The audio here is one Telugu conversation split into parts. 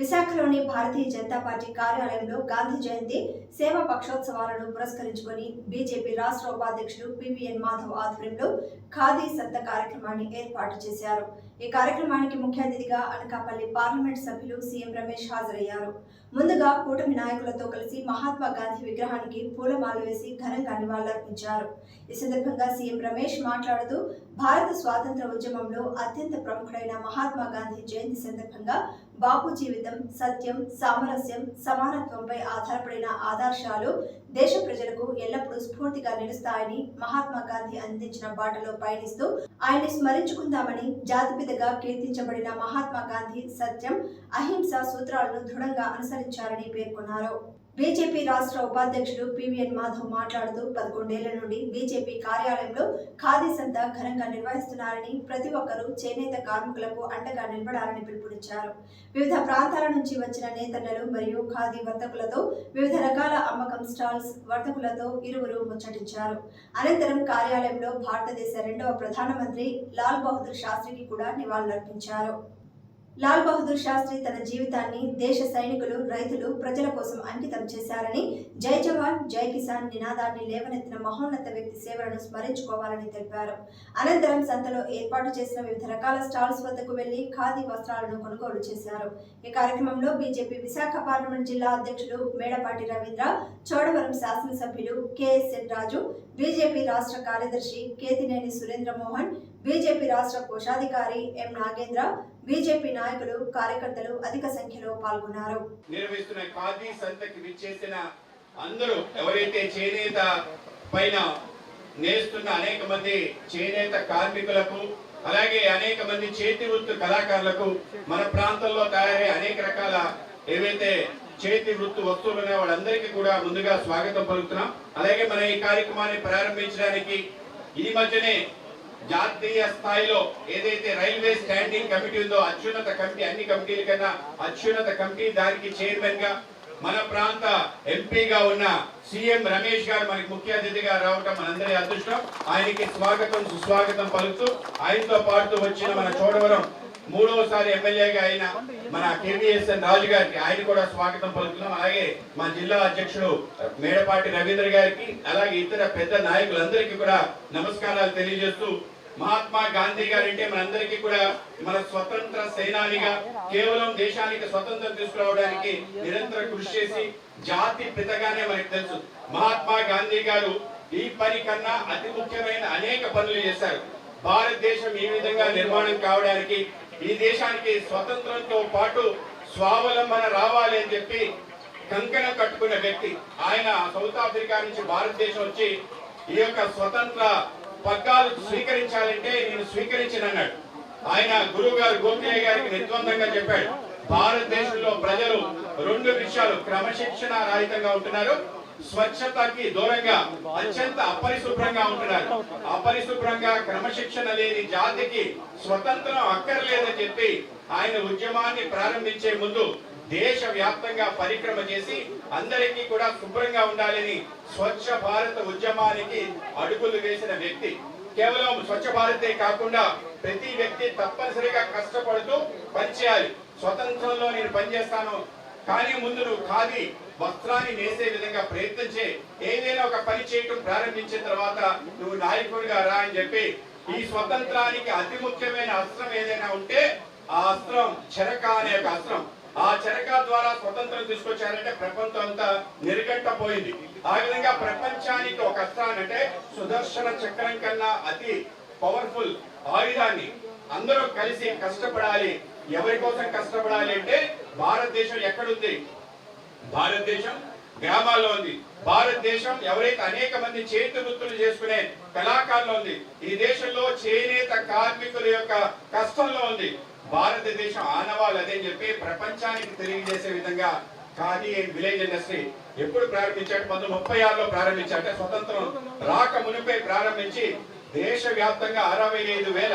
విశాఖలోని భారతీయ జనతా పార్టీ కార్యాలయంలో గాంధీ జయంతి సేవా పక్షోత్సవాలను పురస్కరించుకొని బీజేపీ రాష్ట్ర ఉపాధ్యక్షుడు పివిఎన్ మాధవ్ ఆధ్వర్యంలో ఖాదీ సంత కార్యక్రమాన్ని ఏర్పాటు చేశారు. ఈ కార్యక్రమానికి ముఖ్య అతిథిగా అనకాపల్లి పార్లమెంట్ సభ్యులు సీఎం రమేష్ హాజరయ్యారు. ముందుగా కూటమి నాయకులతో కలిసి మహాత్మా గాంధీ విగ్రహానికి పూలమాల వేసి ఘనంగా నివాళులర్పించారు. ఈ సందర్భంగా సీఎం రమేష్ మాట్లాడుతూ భారత స్వాతంత్ర ఉద్యమంలో అత్యంత ప్రముఖుడైన మహాత్మా గాంధీ జయంతి సందర్భంగా బాపు జీవితం సత్యం సామరస్యం సమానత్వంపై ఆధారపడిన ఆదర్శాలు దేశ ప్రజలకు ఎల్లప్పుడూ స్ఫూర్తిగా నిలుస్తాయని మహాత్మా గాంధీ అందించిన బాటలో పయనిస్తూ ఆయన్ని స్మరించుకుందామని జాతిపితగా కీర్తించబడిన మహాత్మా గాంధీ సత్యం అహింస సూత్రాలను దృఢంగా అనుసరించారని పేర్కొన్నారు. బీజేపీ రాష్ట్ర ఉపాధ్యక్షుడు పివిఎన్ మాధవ్ మాట్లాడుతూ పదకొండేళ్ళ నుండి బీజేపీ కార్యాలయంలో ఖాదీ సంత ఘనంగా నిర్వహిస్తున్నారని ప్రతి ఒక్కరూ చేనేత కార్మికులకు అండగా నిలబడాలని పిలుపునిచ్చారు. వివిధ ప్రాంతాల నుంచి వచ్చిన నేతన్నలు మరియు ఖాదీ వర్తకులతో వివిధ రకాల అమ్మకం స్టాల్స్ వర్తకులతో ఇరువురు ముచ్చటించారు. అనంతరం కార్యాలయంలో భారతదేశ రెండవ ప్రధానమంత్రి లాల్ బహదూర్ శాస్త్రికి కూడా నివాళులర్పించారు. లాల్ బహదూర్ శాస్త్రి తన జీవితాన్ని దేశ సైనికులు రైతులు ప్రజల కోసం అంకితం చేశారని జై జవాన్ జై కిసాన్ నినాదాన్ని లేవనెత్తిన మహోన్నత వ్యక్తి సేవలను స్మరించుకోవాలని తెలిపారు. అనంతరం సంతలో ఏర్పాటు చేసిన వివిధ రకాల స్టాల్స్ వద్దకు వెళ్ళి ఖాదీ వస్త్రాలను కొనుగోలు చేశారు. ఈ కార్యక్రమంలో బీజేపీ విశాఖ పార్లమెంట్ జిల్లా అధ్యక్షులు మేడపాటి రవీంద్ర చోడవరం శాసనసభ్యులు కెఎస్ఎన్ రాజు బీజేపీ రాష్ట్ర కార్యదర్శి కేతినేని సురేంద్ర మోహన్ బీజేపీ రాష్ట్ర కోశాధికారి ఎం నాగేంద్ర బీజేపీ నాయకులు కార్యకర్తలు అధిక సంఖ్యలో పాల్గొన్నారు. నిర్వహిస్తున్న ఖాదీ సంతకి విచ్చేసిన అందరూ ఎవరైతే చేనేత పైన నేస్తున్న అనేక మంది చేనేత కార్మికులకు అలాగే అనేక మంది చేతి వృత్తి కళాకారులకు మన ప్రాంతంలో తయారయ్యే అనేక రకాల ఏవైతే చేతి వృత్తి వస్తువులు ఉన్నాయో వాళ్ళందరికీ కూడా ముందుగా స్వాగతం పలుకుతున్నాం. అలాగే మన ఈ కార్యక్రమాన్ని ప్రారంభించడానికి ఈ మధ్యనే జాతీయ స్థాయిలో ఏదైతే రైల్వే స్టాండింగ్ కమిటీ ఉందో అత్యున్నత కమిటీ అన్ని కమిటీల కన్నా అత్యున్నత కమిటీ దానికి చైర్మన్గా మన ప్రాంత ఎంపీగా ఉన్న సీఎం రమేష్ గారు మనకి ముఖ్య అతిథిగా రావటం మనందరి అదృష్టం. ఆయనకి స్వాగతం సుస్వాగతం పలుకుతూ ఆయనతో పాటు వచ్చిన మన చోడవరం మూడవసారి ఎమ్మెల్యేగా అయిన మన కేవీఎస్ఎన్ రాజు గారికి ఆయన కూడా స్వాగతం పలుకుతున్నాం. అలాగే మా జిల్లా అధ్యక్షుడు మేడపాటి రవీంద్ర గారికి అలాగే ఇతర పెద్ద నాయకులందరికీ కూడా నమస్కారాలు తెలియజేస్తూ మహాత్మా గాంధీ గారు అంటే మనందరికీ కూడా మన స్వతంత్ర సేనానిగా కేవలం దేశానికి స్వతంత్రం తీసుకురావడానికి నిరంతర కృషి చేసి జాతి పితగానే మనకు తెలుసు. మహాత్మా గాంధీ గారు ఈ పని కన్నా అతి ముఖ్యమైన అనేక పనులు చేశారు. భారతదేశం ఈ విధంగా నిర్మాణం కావడానికి ఈ దేశానికి స్వతంత్రంతో పాటు స్వావలంబన రావాలి అని చెప్పి కంకణం కట్టుకున్న వ్యక్తి. ఆయన సౌత్ ఆఫ్రికా నుంచి భారతదేశం వచ్చి ఈ యొక్క స్వతంత్ర పగ్గాలు స్వీకరించాలంటే నేను స్వీకరించనన్నాడు. ఆయన గురువు గారు గోఖలే గారికి నిర్ద్వందంగా చెప్పాడు. భారతదేశంలో ప్రజలు రెండు విషయాలు క్రమశిక్షణ రహితంగా ఉంటున్నారు. స్వచ్ఛతకి దూరంగా అత్యంత అపరిశుభ్రంగా ఉంటున్నారు అపరిశుభ్రంగా క్రమశిక్షణ లేని జాతికి స్వతంత్రం అక్కర్లేదని చెప్పి ఆయన ఉద్యమాన్ని ప్రారంభించే ముందు దేశ వ్యాప్తంగా పరిక్రమ చేసి అందరికీ కూడా శుభ్రంగా ఉండాలని స్వచ్ఛ భారత ఉద్యమానికి అడుగులు వేసిన వ్యక్తి. కేవలం స్వచ్ఛ భారతే కాకుండా ప్రతి వ్యక్తి తప్పనిసరిగా కష్టపడుతూ పనిచేయాలి. స్వతంత్రంలో నేను పనిచేస్తాను కానీ ముందు నువ్వు ఖాదీ వస్త్రాన్ని నేసే విధంగా ప్రయత్నం చేయి ఏదైనా ఒక పని చేయటం ప్రారంభించిన తర్వాత నువ్వు నాయకుడిగా రా అని చెప్పి ఈ స్వతంత్రానికి అతి ముఖ్యమైన అస్త్రం ఏదైనా ఉంటే ఆ అస్త్రం చెరక అనే ఒక అస్త్రం. ఆ చెరక ద్వారా స్వతంత్రం తీసుకొచ్చారంటే ప్రపంచం అంతా నిరగట్టపోయింది. ఆ విధంగా ప్రపంచానికి ఒక అస్త్రాన్ని అంటే సుదర్శన చక్రం కన్నా అతి పవర్ఫుల్ ఆయుధాన్ని అందరూ కలిసి కష్టపడాలి. ఎవరి కోసం కష్టపడాలి అంటే భారతదేశం ఎక్కడుంది? భారతదేశం గ్రామాల్లో ఉంది. భారతదేశం ఎవరైతే అనేక మంది చేతి వృత్తులు చేసుకునే కళాకారులు ఉంది. ఈ దేశంలో చేనేత కార్మికుల యొక్క కష్టంలో ఉంది. భారతదేశం ఆనవాళ్ళు అదే చెప్పి ప్రపంచానికి తెలియజేసే విధంగా ఖాదీ అండ్ విలేజ్ ఇండస్ట్రీ ఎప్పుడు ప్రారంభించాడు? పంతొమ్మిది ముప్పై ఆరులో ప్రారంభించాడు. స్వతంత్రం రాక మునిపై ప్రారంభించి దేశ వ్యాప్తంగా అరవై ఐదు వేల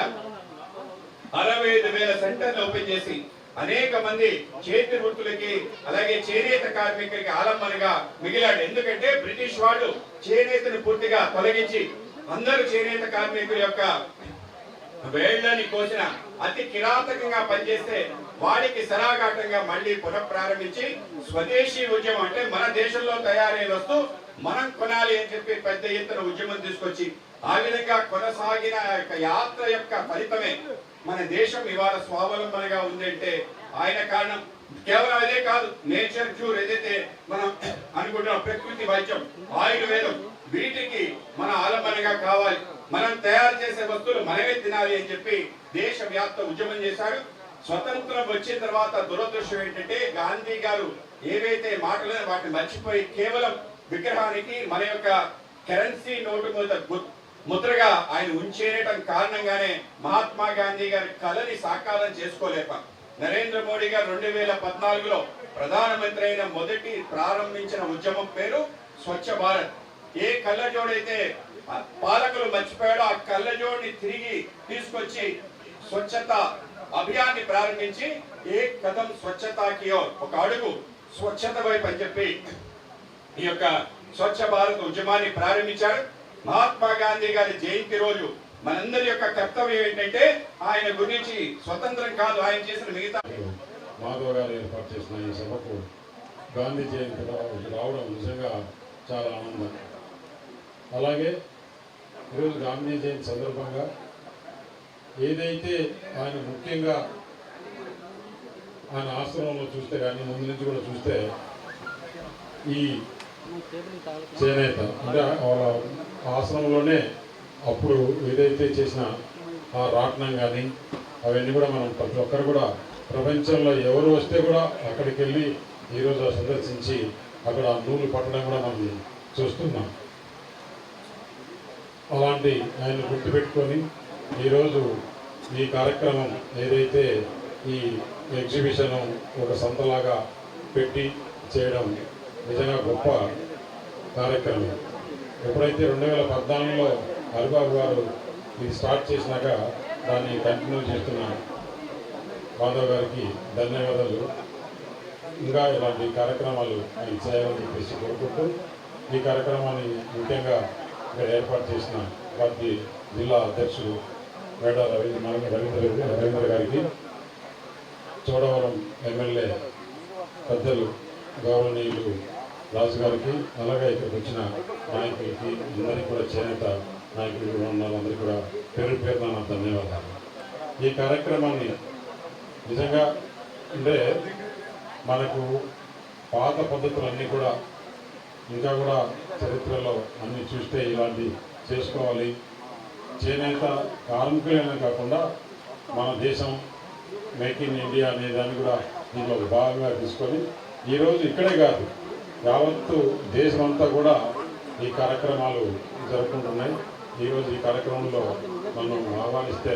అరవై ఐదు వేల సెంటర్లు ఓపెన్ చేసి అనేక మంది చేతి వృత్తులకి అలాగే చేనేత కార్మికులకి ఆలంబనగా మిగిలాడు. ఎందుకంటే బ్రిటిష్ వాళ్ళు చేనేతను పూర్తిగా తొలగించి అందరూ చేనేత కార్మికుల యొక్క వేళ్ళని కోసిన అతి కిరాతకంగా పనిచేస్తే వాడికి సరాఘాటంగా మళ్ళీ పునఃప్రారంభించి స్వదేశీ ఉద్యమం అంటే మన దేశంలో తయారయ్యే వస్తువు మనం కొనాలి అని చెప్పి పెద్ద ఎత్తున ఉద్యమం తీసుకొచ్చి ఆ విధంగా కొనసాగిన యాత్ర యొక్క ఫలితమే మన దేశం ఇవాళ స్వావలంబనగా ఉందంటే ఆయన కారణం. కేవలం అదే కాదు నేచర్ క్యూర్ ఏదైతే మనం అనుకుంటున్న ప్రకృతి వైద్యం ఆయుర్వేదం వీటికి మన ఆలంబనగా కావాలి. మనం తయారు చేసే వస్తువులు మనమే తినాలి అని చెప్పి దేశవ్యాప్త ఉద్యమం చేశారు. స్వతంత్రం వచ్చిన తర్వాత దురదృష్టం ఏంటంటే గాంధీ గారు ఏవైతే మాటలు వాటిని మర్చిపోయి కేవలం విగ్రహానికి మన యొక్క కరెన్సీ నోటు మీద ముద్రగా ఆయన ఉంచేయటం కారణంగానే మహాత్మా గాంధీ గారి కళని సాకారం చేసుకోలేక నరేంద్ర మోడీ గారు రెండు వేల పద్నాలుగులో ప్రధానమంత్రి అయిన మొదటి ప్రారంభించిన ఉద్యమం పేరు స్వచ్ఛ భారత్. ఏ కళ్ళజోడైతే పాలకులు మర్చిపోయాడో ఆ కళ్ళజోడిని తిరిగి తీసుకొచ్చి స్వచ్ఛత అభియాన్ని ప్రారంభించి ఏ కథం స్వచ్ఛతాకియో ఒక అడుగు స్వచ్ఛత వైపు అని చెప్పి ఈ యొక్క స్వచ్ఛ భారత్ ఉద్యమాన్ని ప్రారంభించారు. మహాత్మా గాంధీ గారి జయంతి రోజు మనందరి యొక్క కర్తవ్యం ఏంటంటే ఆయన గురించి స్వతంత్రం కాదు ఆయన చేసిన మిగతా మాధవ్ గారు ఏర్పాటు చేసిన ఈ సభకు గాంధీ జయంతి రావడం నిజంగా చాలా ఆనందం. అలాగే ఈరోజు గాంధీ జయంతి సందర్భంగా ఏదైతే ఆయన ముఖ్యంగా ఆయన ఆశ్రమంలో చూస్తే కానీ ముందు నుంచి కూడా చూస్తే ఈ చేనేత. అంటే వాళ్ళ ఆశ్రమంలోనే అప్పుడు ఏదైతే చేసిన ఆ రాట్నం కానీ అవన్నీ కూడా మనం ప్రతి ఒక్కరు కూడా ప్రపంచంలో ఎవరు వస్తే కూడా అక్కడికి వెళ్ళి ఈరోజు ఆ సందర్శించి అక్కడ నూలు పట్టడం కూడా మనం చూస్తున్నాం. అలాంటి ఆయన గుర్తుపెట్టుకొని ఈరోజు ఈ కార్యక్రమం ఏదైతే ఈ ఎగ్జిబిషన్ ఒక సంతలాగా పెట్టి చేయడం నిజంగా గొప్ప కార్యక్రమం. ఎప్పుడైతే రెండు వేల పద్నాలుగులో హరిబాబు గారు ఇది స్టార్ట్ చేసినాక దాన్ని కంటిన్యూ చేస్తున్న మాధవ్ గారికి ధన్యవాదాలు. ఇంకా ఇలాంటి కార్యక్రమాలు ఆయన చేయాలని చెప్పేసి కోరుకుంటూ ఈ కార్యక్రమాన్ని ముఖ్యంగా ఇక్కడ ఏర్పాటు చేసిన పార్టీ జిల్లా అధ్యక్షుడు మేడ రవీంద్ర మన రవీంద్ర రవీంద్ర గారికి చోడవరం ఎమ్మెల్యే పెద్దలు గౌరవనీయులు రాజు గారికి అలాగే ఇక్కడికి వచ్చిన నాయకులకి అందరికీ కూడా చేనేత నాయకులు కూడా ఉన్న వాళ్ళందరికీ కూడా పేరు పేరున నా ధన్యవాదాలు. ఈ కార్యక్రమాన్ని నిజంగా అంటే మనకు పాత పద్ధతులన్నీ కూడా ఇంకా కూడా చరిత్రలో అన్ని చూస్తే ఇలాంటి చేసుకోవాలి. చేనేత కార్మికులనే కాకుండా మన దేశం మేక్ ఇన్ ఇండియా అనే దాన్ని కూడా దీనిలో భాగంగా తీసుకొని ఈరోజు ఇక్కడే కాదు యావత్తు దేశమంతా కూడా ఈ కార్యక్రమాలు జరుపుకుంటున్నాయి. ఈరోజు ఈ కార్యక్రమంలో నన్ను ఆహ్వానిస్తే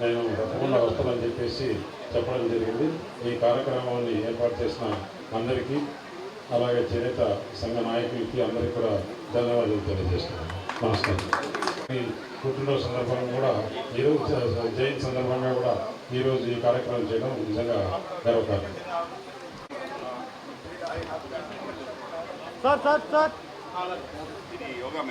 నేను తప్పకుండా వస్తానని చెప్పేసి చెప్పడం జరిగింది. ఈ కార్యక్రమాన్ని ఏర్పాటు చేసిన అందరికీ అలాగే చేనేత సంఘ నాయకులకి అందరికీ కూడా ధన్యవాదాలు తెలియజేస్తున్నాను. నమస్కారం. ఈ పుట్టినరోజు సందర్భంగా కూడా ఈరోజు జయంతి సందర్భంగా కూడా ఈరోజు ఈ కార్యక్రమం చేయడం నిజంగా గర్వకారణం. సార్ సార్ సార్ ఇది యోగా